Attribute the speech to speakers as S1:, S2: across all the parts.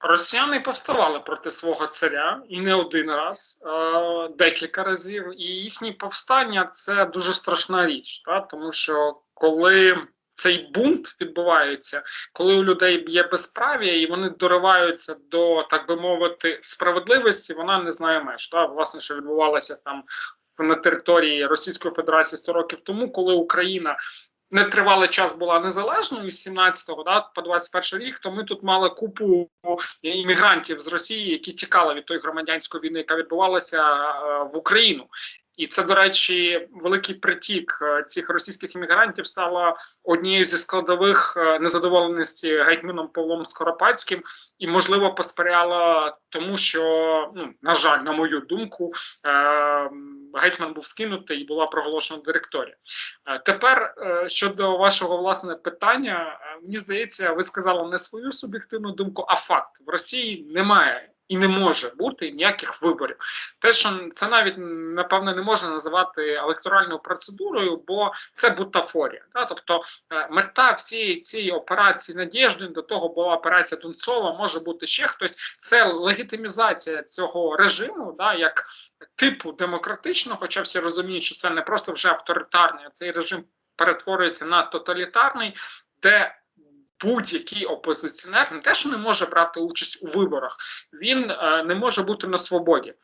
S1: Росіяни повставали проти свого царя і не один раз, е, декілька разів. І їхні повстання це дуже страшна річ, та? тому що коли цей бунт відбувається, коли у людей є безправ'я і вони дориваються до, так би мовити, справедливості, вона не знає меж. Та? Власне, що відбувалося там на території Російської Федерації 100 років тому, коли Україна нетривалий час була незалежною з 17-го да, по 21 рік, то ми тут мали купу іммігрантів з Росії, які тікали від тої громадянської війни, яка відбувалася е, в Україну. І це, до речі, великий притік е, цих російських іммігрантів стало однією зі складових е, незадоволеності гетьманом Павлом Скоропадським, і можливо посприяло тому, що ну на жаль, на мою думку, е, гетьман був скинутий і була проголошена директорія. Тепер щодо вашого власне питання, мені здається, ви сказали не свою суб'єктивну думку, а факт в Росії немає. І не може бути ніяких виборів. Те, що це навіть напевно не можна називати електоральною процедурою, бо це бутафорія. Да? Тобто е, мета всієї цієї операції Надєжди, до того була операція Дунцова, може бути ще хтось. Це легітимізація цього режиму, да, як типу демократичного, хоча всі розуміють, що це не просто вже авторитарний, а цей режим перетворюється на тоталітарний, де будь-який опозиціонер не те, що не може брати участь у виборах, він е, не може бути на свободі.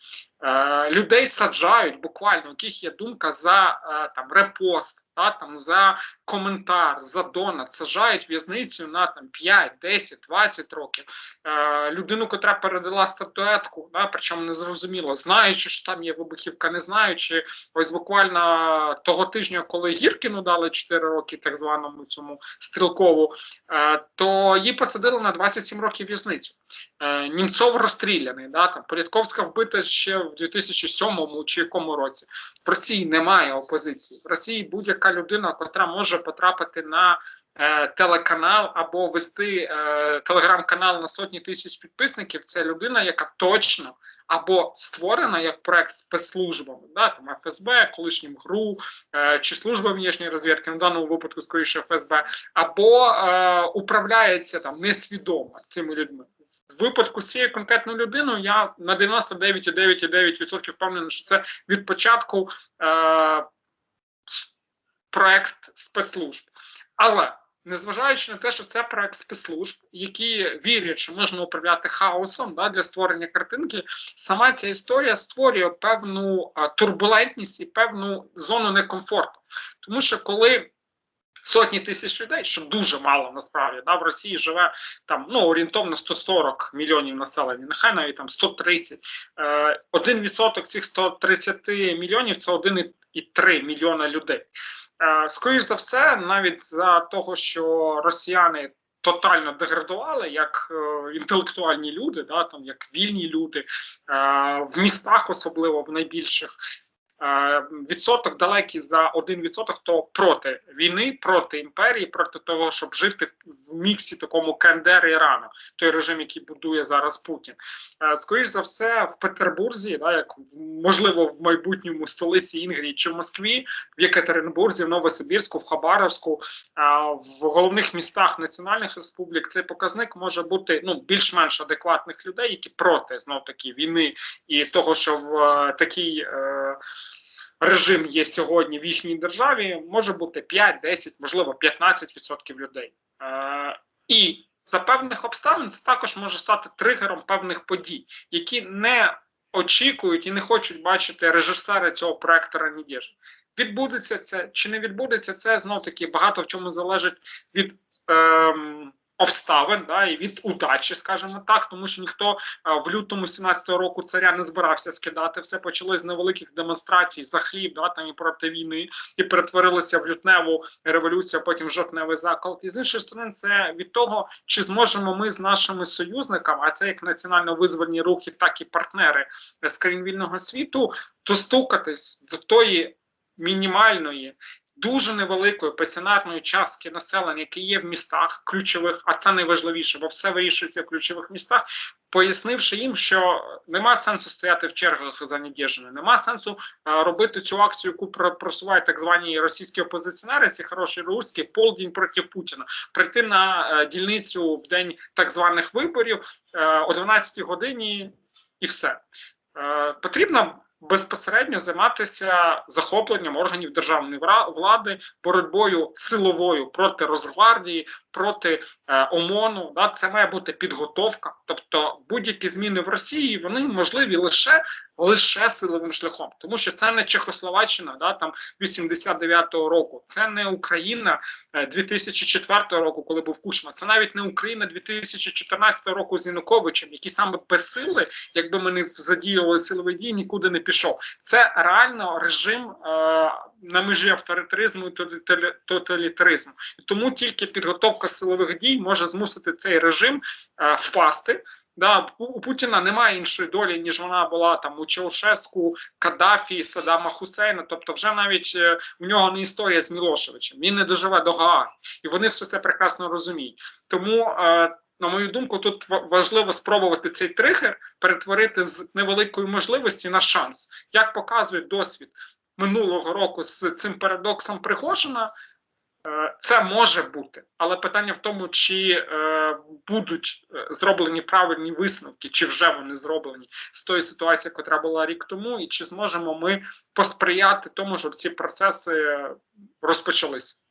S1: Е, людей саджають буквально, у яких є думка за е, там репост, та, там, за коментар, за донат, саджають в'язницю на там 5, 10, 20 років. Е, людину, котра передала статуетку, да, причому не зрозуміло, знаючи, що там є вибухівка, не знаючи, ось буквально того тижня, коли Гіркіну дали 4 роки, так званому цьому стрілкову, то її посадили на 27 років в'язницю. Німцов розстріляний, да, там, Порядковська вбита ще в 2007 чи якому році. В Росії немає опозиції. В Росії будь-яка людина, котра може потрапити на е, телеканал або вести е, телеграм-канал на сотні тисяч підписників, це людина, яка точно або створена як проект спецслужбами, да, там ФСБ, колишнім ГРУ е, чи служба внішньої розвідки, в даному випадку, скоріше ФСБ, або е, управляється там несвідомо цими людьми. В випадку з цією людиною я на 99,9,9% впевнений, що це від початку е, проект спецслужб. Але незважаючи на те, що це проект спецслужб, які вірять, що можна управляти хаосом да, для створення картинки, сама ця історія створює певну е, турбулентність і певну зону некомфорту. Тому що коли сотні тисяч людей, що дуже мало насправді, да, в Росії живе там ну орієнтовно 140 мільйонів населення, нехай навіть там 130. Е, Один відсоток цих 130 мільйонів це 1,3 мільйона людей. Е, Скоріш за все, навіть за того, що росіяни. Тотально деградували як е, інтелектуальні люди, да там як вільні люди е, в містах, особливо в найбільших. Е, відсоток далекий за один відсоток, то проти війни, проти імперії, проти того, щоб жити в, міксі такому КНДР Ірану, той режим, який будує зараз Путін. Е, скоріш за все, в Петербурзі, да, як можливо в майбутньому столиці Інгрії чи в Москві, в Єкатеринбурзі, в Новосибірську, в Хабаровську, е, в головних містах національних республік цей показник може бути ну більш-менш адекватних людей, які проти знов таки війни і того, що в такій. Е, режим є сьогодні в їхній державі, може бути 5, 10, можливо, 15% людей. Е, і за певних обставин це також може стати тригером певних подій, які не очікують і не хочуть бачити режисери цього проектора Нідєжа. Відбудеться це чи не відбудеться це знов таки багато в чому залежить від. Ем, Обставин да і від удачі, скажімо так, тому що ніхто е, в лютому 17-го року царя не збирався скидати. Все почалось з невеликих демонстрацій за хліб, да там і проти війни, і перетворилося в лютневу революцію, а потім в жовтневий заколот. І з іншої сторони, це від того, чи зможемо ми з нашими союзниками, а це як національно-визвольні рухи, так і партнери з країн вільного світу, достукатись до тої мінімальної дуже невеликої пенсіонерної частки населення, яке є в містах ключових, а це найважливіше, бо все вирішується в ключових містах. Пояснивши їм, що нема сенсу стояти в чергах за Недєжиною, нема сенсу е, робити цю акцію, яку просувають так звані російські опозиціонери, ці хороші русські, полдень проти Путіна, прийти на е, дільницю в день так званих виборів е, о 12 годині і все. Е, потрібно безпосередньо займатися захопленням органів державної влади, боротьбою силовою проти Росгвардії, проти е, ОМОНу. Да? Це має бути підготовка. Тобто будь-які зміни в Росії вони можливі лише лише силовим шляхом, тому що це не Чехословаччина, да там 89-го року, це не Україна е, 2004 року, коли був Кучма. Це навіть не Україна 2014 року з Януковичем, які саме без сили, якби ми не задіювали силові дії, нікуди не пішов. Це реально режим е, на межі авторитаризму і тоталітаризму. Тому тільки підготовка силових дій може змусити цей режим е, впасти. Да, у- Путіна немає іншої долі, ніж вона була там у Чаушеску, Каддафі, Саддама Хусейна. Тобто, вже навіть е, у нього не історія з Мілошевичем. Він не доживе до Гааги. І вони все це прекрасно розуміють. Тому, е, на мою думку, тут важливо спробувати цей тригер перетворити з невеликої можливості на шанс. Як показує досвід минулого року з цим парадоксом Пригожина, Е, Це може бути, але питання в тому, чи е, будуть е, зроблені правильні висновки, чи вже вони зроблені з тої ситуації, яка була рік тому, і чи зможемо ми посприяти тому, щоб ці процеси розпочались? розпочалися.